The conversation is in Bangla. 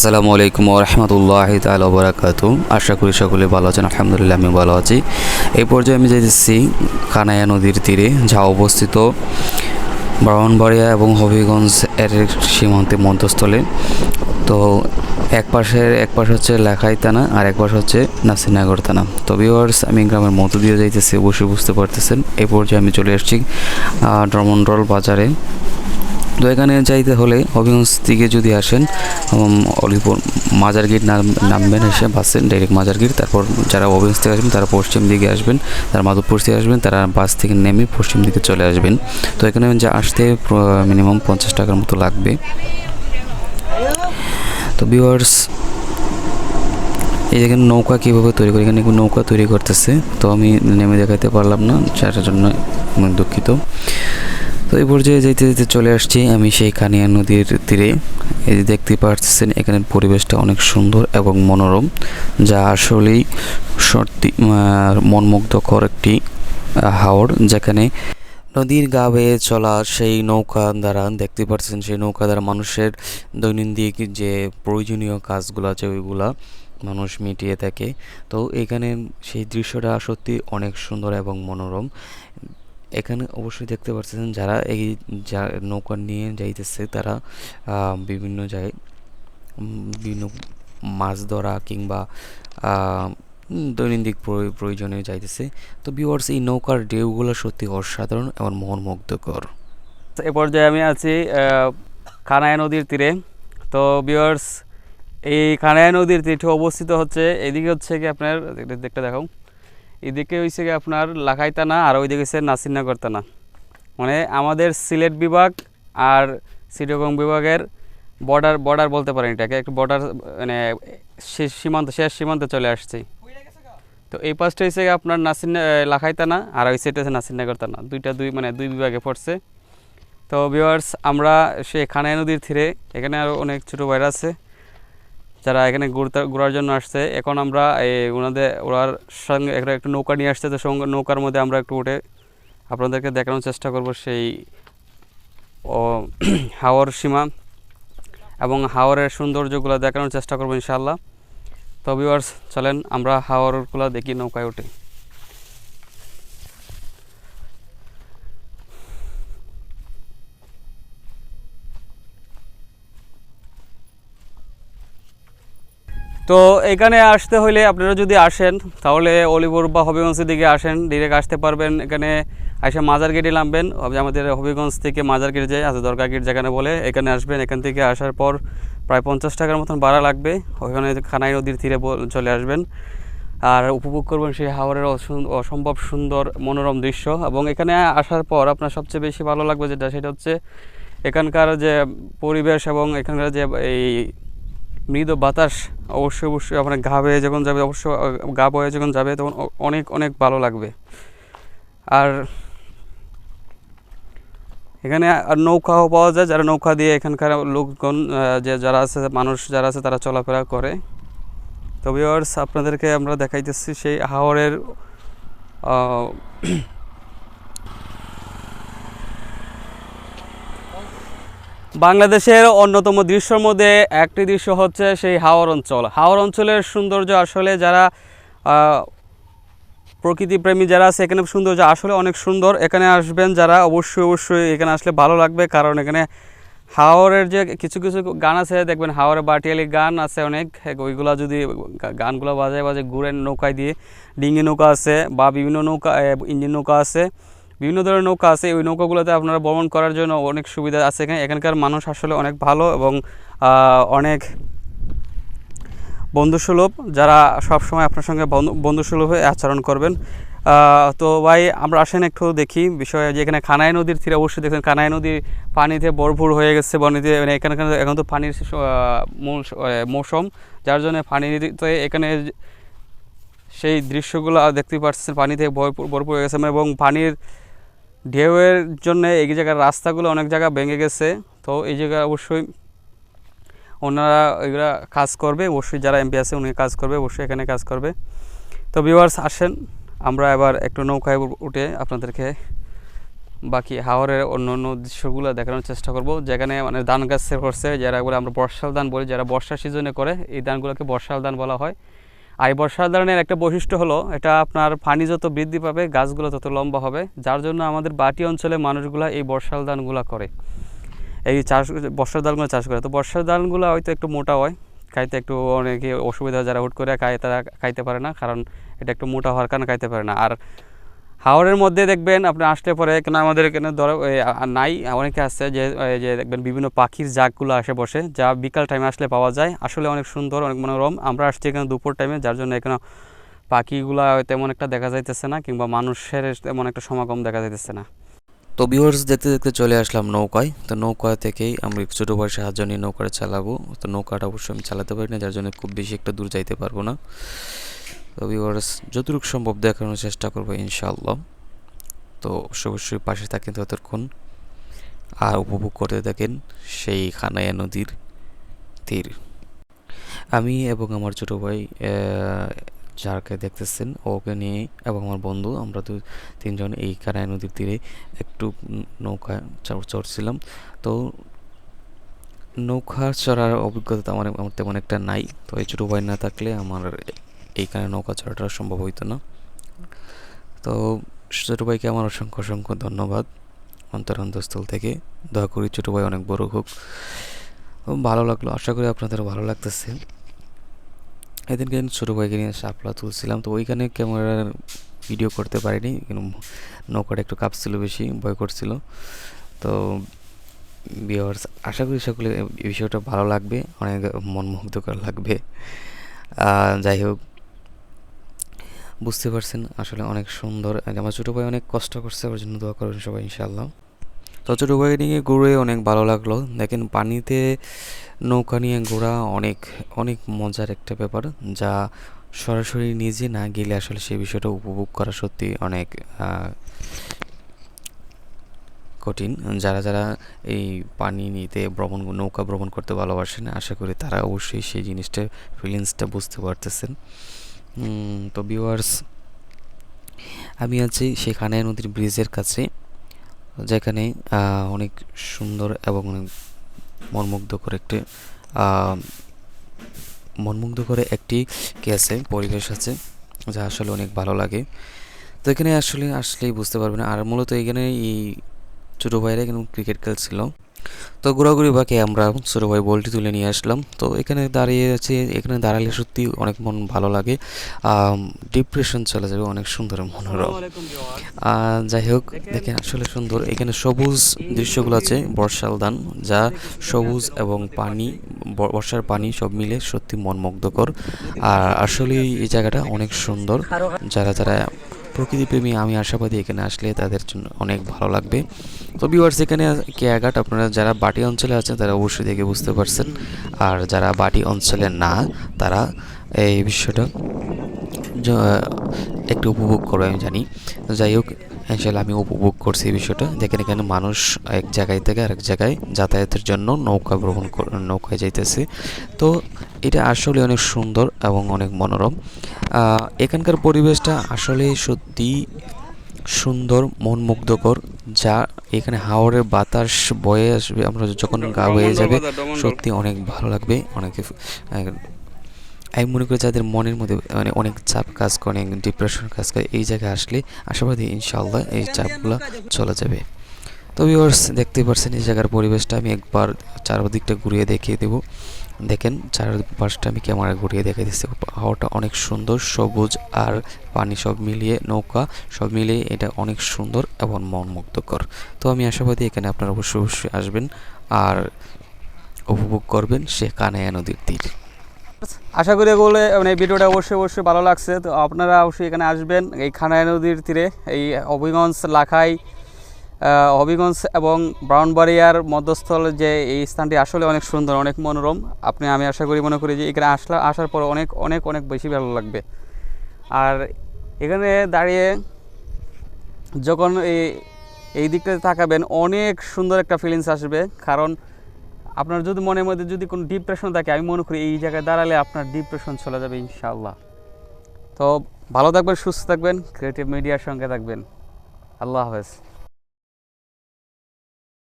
আসসালামু আলাইকুম রহমতুল্লাহ তাল বরাকাতু আশা করি সকলে ভালো আছেন, আলহামদুলিল্লাহ আমি ভালো আছি। এই পর্যায়ে আমি যেতেছি কানায়া নদীর তীরে, যা অবস্থিত ব্রাহ্মণবাড়িয়া এবং হবিগঞ্জ এর সীমান্তে মধ্যস্থলে। তো এক পাশে এক পাশ হচ্ছে লেখাই থানা আর এক পাশ হচ্ছে নাসিরনগর থানা। তো ভিউয়ার্স আমি গ্রামের মধ্য দিয়ে যাইতেছি, অবশ্যই বুঝতে পারতেছেন। এই পর্যায়ে আমি চলে এসেছি ড্রমন্ডল বাজারে। তো এখানে যাইতে হলে হবিগঞ্জ থেকে যদি আসেন অলিপুর মাজার গেট নাম- নামবেন এসে, বাসে ডাইরেক্ট মাজার গেট, তারপর যারা হবিগঞ্জ থেকে আসবেন, তারা পশ্চিম দিকে আসবেন, তারা মাধবপুর থেকে আসবেন, তারা বাস থেকে নেমে পশ্চিম দিকে চলে আসবেন। তো এখানে যা আসতে মিনিমাম পঞ্চাশ টাকার মতো লাগবে। তো ভিউয়ার্স এই এখানে নৌকা কীভাবে তৈরি করে, এখানে নৌকা তৈরি করতেছে। তো আমি নেমে দেখাতে পারলাম না, যার জন্য দুঃখিত। তো এই পর্যায়ে যেতে যেতে চলে আসছি আমি সেই কানিয়া নদীর তীরে। এই যে দেখতে পাচ্ছেন এখানের পরিবেশটা অনেক সুন্দর এবং মনোরম, যা আসলেই সত্যি মনমুগ্ধকর একটি হাওড়, যেখানে নদীর গা বেয়ে চলা সেই নৌকা দ্বারা, দেখতে পাচ্ছেন সেই নৌকা দ্বারা মানুষের দৈনন্দিন যে প্রয়োজনীয় কাজগুলো আছে, ওইগুলা মানুষ মিটিয়ে থাকে। তো এখানে সেই দৃশ্যটা সত্যি অনেক সুন্দর এবং মনোরম। এখানে অবশ্যই দেখতে পাচ্ছেন যারা এই যা নৌকা নিয়ে যাইতেছে তারা বিভিন্ন জায়গায়, বিভিন্ন মাছ ধরা কিংবা দৈনন্দিন প্রয়- প্রয়োজনে যাইতেছে। তো ভিউয়ার্স এই নৌকার ঢেউগুলো সত্যি অসাধারণ এবং মনোমুগ্ধকর এ পর্যায়ে আমি আছি কানায়া নদীর তীরে। তো বিয়ার্স এই কানায়া নদীর তীরটি অবস্থিত হচ্ছে, এদিকে হচ্ছে কি আপনার দেখতে দেখাও। এদিকে হচ্ছে কি আপনার লাখাই থানা আর ওইদিকে হচ্ছে নাসিরনগর থানা মানে আমাদের সিলেট বিভাগ আর চিটগং বিভাগের বর্ডার বর্ডার বলতে পারেন এটাকে, একটু বর্ডার মানে শেষ সীমান্ত শেষ সীমান্তে চলে আসছে। তো এই পাশটা হচ্ছে আপনার নাসির লাখাই থানা আর ওই সাইডটা হচ্ছে নাসিরনগর থানা দুইটা দুই মানে দুই বিভাগে পড়ছে। তো ভিউয়ার্স আমরা সে খানাই নদীর তীরে, এখানে আরও অনেক ছোটো ভাইরা আছে। যারা এখানে ঘুরতে, ঘোরার জন্য আসছে, এখন আমরা এই ওনাদের ওরার সঙ্গে একটা একটু নৌকা নিয়ে আসছে, তো সঙ্গে নৌকার মধ্যে আমরা একটু উঠে আপনাদেরকে দেখানোর চেষ্টা করব সেই, ও, হাওর সীমা এবং হাওয়ারের সৌন্দর্যগুলো দেখানোর চেষ্টা করব ইনশাল্লাহ তো ভিউয়ার্স চলেন আমরা হাওরগুলো দেখি নৌকায় উঠে। তো এখানে আসতে হলে আপনারা যদি আসেন, তাহলে অলিপুর বা হবিগঞ্জের দিকে আসেন ডিরেক্ট আসতে পারবেন। এখানে এসে মাজার গেটে নামবেন আমাদের হবিগঞ্জ থেকে মাজার গেট যায় আছে দরগা গেট যেখানে বলে, এখানে আসবেন। এখান থেকে আসার পর প্রায় পঞ্চাশ টাকার মতন ভাড়া লাগবে। ওখানে খানাই নদীর তীরে চলে আসবেন। আর উপভোগ করবেন সেই অসুন- অসম্ভব সুন্দর মনোরম দৃশ্য। এবং এখানে আসার পর আপনার সবচেয়ে বেশি ভালো লাগবে যেটা, সেটা হচ্ছে এখানকার যে পরিবেশ এবং এখানকার যে এই মৃদু বাতাস অবশ্যই অবশ্যই আপনার গা বেয়ে যখন যাবে অবশ্য গা বয়ে যখন যাবে তখন অনেক অনেক ভালো লাগবে। আর এখানে আর নৌকাও পাওয়া যায় যারা নৌকা দিয়ে এখানকার আহ, যে যারা আছে মানুষ যারা আছে তারা চলাফেরা করে। তবে আপনাদেরকে আমরা দেখাইতেছি সেই হাওরের বাংলাদেশের অন্যতম দৃশ্যর মধ্যে একটি দৃশ্য হচ্ছে সেই হাওর অঞ্চল। হাওর অঞ্চলের সৌন্দর্য আসলে যারা প্রকৃতিপ্রেমী যারা আছে, এখানে সৌন্দর্য আসলে অনেক সুন্দর। এখানে আসবেন যারা, অবশ্যই অবশ্যই এখানে আসলে ভালো লাগবে। কারণ এখানে হাওরের যে কিছু কিছু গান আছে, দেখবেন হাওরে বাটিয়ালি গান আছে অনেক। ওইগুলা যদি গানগুলো বাজায় বাজে ঘুরেন নৌকায় দিয়ে ডিঙি নৌকা আছে বা বিভিন্ন নৌকা ইঞ্জিন নৌকা আছে। বিভিন্ন ধরনের নৌকা আছে। ওই নৌকাগুলোতে আপনারা ভ্রমণ করার জন্য অনেক সুবিধা আছে এখানে। এখানকার মানুষ আসলে অনেক ভালো এবং অনেক বন্ধুসুলভ। যারা সব সময় আপনার সঙ্গে বন্ধু, বন্ধুসুলভ হয়ে আচরণ করবেন। তো ভাই, আমরা আসেন একটু দেখি বিষয় যে এখানে খানাই নদীর তীরে অবশ্যই দেখছেন খানাই নদীর পানিতে ভরপুর হয়ে গেছে বনিতে মানে এখানে, এখন তো পানির মূল মৌসুম। যার জন্য পানিতে এখানে সেই দৃশ্যগুলো দেখতে পাচ্ছেন। পানিতে ভরপুর ভরপুর হয়ে গেছে। মানে এবং পানির ঢেউয়ের জন্য এই জায়গার রাস্তাগুলো অনেক জায়গা ভেঙে গেছে। তো এই জায়গায় অবশ্যই ওনারা এগুলা কাজ করবে। অবশ্যই যারা এমপি আছে উনি কাজ করবে, অবশ্যই এখানে কাজ করবে। তো ভিউয়ার্স আসেন। আমরা এবার একটু নৌকায় উঠে আপনাদেরকে বাকি হাওরের অন্য অন্য দৃশ্যগুলো দেখানোর চেষ্টা করব। যেখানে মানে ধান গাছ করছে যারা আমরা বর্ষাল ধান বলি, যারা বর্ষা সিজনে করে, এই ধানগুলোকে বর্ষাল ধান বলা হয়। এই বর্ষার ধরনের একটা বৈশিষ্ট্য হলো, এটা আপনার পানি যত বৃদ্ধি পাবে, গাছগুলো তত লম্বা হবে। যার জন্য আমাদের বাটি অঞ্চলে মানুষগুলো এই বর্ষাল ধানগুলো করে। এই চাষ, বর্ষার ধানগুলো চাষ করে। তো বর্ষার ধানগুলো হয়তো একটু মোটা হয়, খাইতে একটু অনেকে অসুবিধা যারা হুট করে খায়, তারা খাইতে পারে না, কারণ এটা একটু মোটা হওয়ার কারণে খাইতে পারে না। আর হাওড়ের মধ্যে দেখবেন আপনি আসলে পরে এখানে আমাদের এখানে ধরো নাই, অনেকে আছে যে যে দেখবেন বিভিন্ন পাখির জাকগুলো আসে বসে, যা বিকাল টাইমে আসলে পাওয়া যায়। আসলে অনেক সুন্দর, অনেক মনোরম। আমরা আসছি এখানে দুপুর টাইমে যার জন্য এখানে পাখিগুলা তেমন একটা দেখা যাইতেছে না, কিংবা মানুষের তেমন একটা সমাগম দেখা যাইতেছে না। তো ভিউয়ার্স দেখতে দেখতে চলে আসলাম নৌকায়। তো নৌকা থেকেই আমরা ছোটো ভাইয়ের সাহায্য নিয়ে নৌকাটা চালাবো। তো নৌকাটা অবশ্যই আমি চালাতে পারি না, যার জন্য খুব বেশি একটা দূর যাইতে পারব না। তো ভিউয়ার্স যতটুকু সম্ভব দেখানোর চেষ্টা করব ইনশাআল্লাহ। তো অবশ্যই পাশে থাকেন ততক্ষণ। আর উপভোগ করতে থাকেন সেই খানায়া নদীর তীর। আমি এবং আমার ছোটো ভাই যাকে দেখতেছেন, ওকে নিয়ে এবং আমার বন্ধু, আমরা দু তিনজন এই কানায় নদীর তীরে একটু নৌকা চড়- চড়ছিলাম। তো নৌকা চড়ার অভিজ্ঞতা আমার আমার তেমন একটা নাই। তো এই ছোটো ভাই না থাকলে আমার এইখানে নৌকা চড়াটা সম্ভব হইতো না। তো ছোটো ভাইকে আমার অসংখ্য অসংখ্য ধন্যবাদ। অন্তর অন্তঃস্থল থেকে দয়া করি ছোটো ভাই অনেক বড় হোক। ভালো লাগল, আশা করি আপনাদের ভালো লাগতেছে। এদিনকে ছোটো ভাইকে নিয়ে শাপলা তুলছিলাম, তো ওইখানে ক্যামেরার ভিডিও করতে পারিনি, কিন্তু নৌকাটা একটু কাঁপছিল বেশি, ভয় করছিল। তো ভিউয়ার্স আশা করি সকলে এই বিষয়টা ভালো লাগবে, অনেক মনমুগ্ধকর লাগবে। যাই হোক বুঝতে পারছেন, আসলে অনেক সুন্দর। আমার ছোটো ভাই অনেক কষ্ট করছে, ওর জন্য দোয়া করবেন সবাই ইনশাল্লাহ তো ছোটো ভাই নিয়ে ঘুরে অনেক ভালো লাগল। দেখেন, পানিতে নৌকা নিয়ে ঘোরা অনেক অনেক মজার একটা ব্যাপার, যা সরাসরি নিজে না গেলে আসলে সেই বিষয়টা উপভোগ করা সত্যি অনেক কঠিন। যারা যারা এই পানি নিতে ভ্রমণ, নৌকা ভ্রমণ করতে ভালোবাসেন, আশা করি তারা অবশ্যই সেই জিনিসটা ফিলিংসটা বুঝতে পারতেছেন। তো ভিউয়ার্স আমি আছি সেখানে নদীর ব্রিজের কাছে যেখানে অনেক সুন্দর এবং অনেক মনমুগ্ধকর একটি আহ, মনমুগ্ধকর একটি কি পরিবেশ আছে যা আসলে অনেক ভালো লাগে। তো এখানে আসলে আসলেই বুঝতে পারবেন আর মূলত এখানে এই ছোটো ভাইরা এখানে ক্রিকেট খেলছিল। তো ঘোরাঘুরি বাকি আমরা ছোটো ভাই বলটি তুলে নিয়ে আসলাম। তো এখানে দাঁড়িয়ে আছে এখানে দাঁড়ালে সত্যি অনেক মন ভালো লাগে। ডিপ্রেশন চলে যাবে অনেক সুন্দর মনোরম। যাই হোক দেখেন আসলে সুন্দর। এখানে সবুজ দৃশ্যগুলো আছে বর্ষাল ধান যা সবুজ এবং পানি বর্ষার পানি সব মিলে সত্যি মনমুগ্ধকর। আর আসলে এই জায়গাটা অনেক সুন্দর। যারা যারা প্রকৃতিপ্রেমী আমি আশাবাদী এখানে আসলে তাদের জন্য অনেক ভালো লাগবে। তো ভিউয়ার্স এখানে কেয়াঘাট আপনারা যারা বাটি অঞ্চলে আছেন, তারা অবশ্যই দেখে বুঝতে পারছেন। আর যারা বাটি অঞ্চলে না, তারা এই বিষয়টা একটু উপভোগ করবে আমি জানি। যাই হোক ইনশাল্লাহ আমি উপভোগ করছি এই বিষয়টা। দেখেন এখানে মানুষ এক জায়গায় থেকে আরেক জায়গায় যাতায়াতের জন্য নৌকা গ্রহণ নৌকায় যাইতেছে। তো এটা আসলে অনেক সুন্দর এবং অনেক মনোরম। এখানকার পরিবেশটা আসলে সত্যি সুন্দর মনমুগ্ধকর যা এখানে হাওড়ের বাতাস বয়ে আসবে আমরা যখন গা বয়ে যাবে সত্যি অনেক ভালো লাগবে অনেকে আমি মনে করি যাদের মনের মধ্যে মানে অনেক চাপ কাজ করে ডিপ্রেশন কাজ করে, এই জায়গায় আসলে আশাবাদী ইনশাআল্লাহ এই চাপগুলো চলে যাবে। তো ভিউয়ার্স দেখতে পাচ্ছেন এই জায়গার পরিবেশটা, আমি একবার চারদিকটা ঘুরিয়ে দেখিয়ে দেবো। দেখেন চারপাশটা আমি ক্যামেরা ঘুরিয়ে দেখে দিচ্ছি। হাওয়াটা অনেক সুন্দর, সবুজ আর পানি সব মিলিয়ে, নৌকা সব মিলিয়ে এটা অনেক সুন্দর এবং মনমুগ্ধকর। তো আমি আশাবাদী এখানে আপনারা অবশ্যই অবশ্যই আসবেন আর উপভোগ করবেন সে কানায়া নদীর তীর। আশা করি বলে মানে ভিডিওটা অবশ্যই অবশ্যই ভালো লাগছে। তো আপনারা অবশ্যই এখানে আসবেন, এই খানায় নদীর তীরে, এই হবিগঞ্জ, লাখাই হবিগঞ্জ এবং ব্রাউনবাড়িয়ার মধ্যস্থল যে এই স্থানটি আসলে অনেক সুন্দর, অনেক মনোরম। আপনি, আমি আশা করি, মনে করি যে এখানে আসলে, আসার পর অনেক অনেক অনেক বেশি ভালো লাগবে। আর এখানে দাঁড়িয়ে যখন এই এই দিকটাতে তাকাবেন, অনেক সুন্দর একটা ফিলিংস আসবে। কারণ আপনার যদি মনের মধ্যে যদি কোনো ডিপ্রেশন থাকে, আমি মনে করি এই জায়গায় দাঁড়ালে আপনার ডিপ্রেশন চলে যাবে ইনশাআল্লাহ। তো ভালো থাকবেন, সুস্থ থাকবেন ক্রিয়েটিভ মিডিয়ার সঙ্গে থাকবেন। আল্লাহ হাফেজ।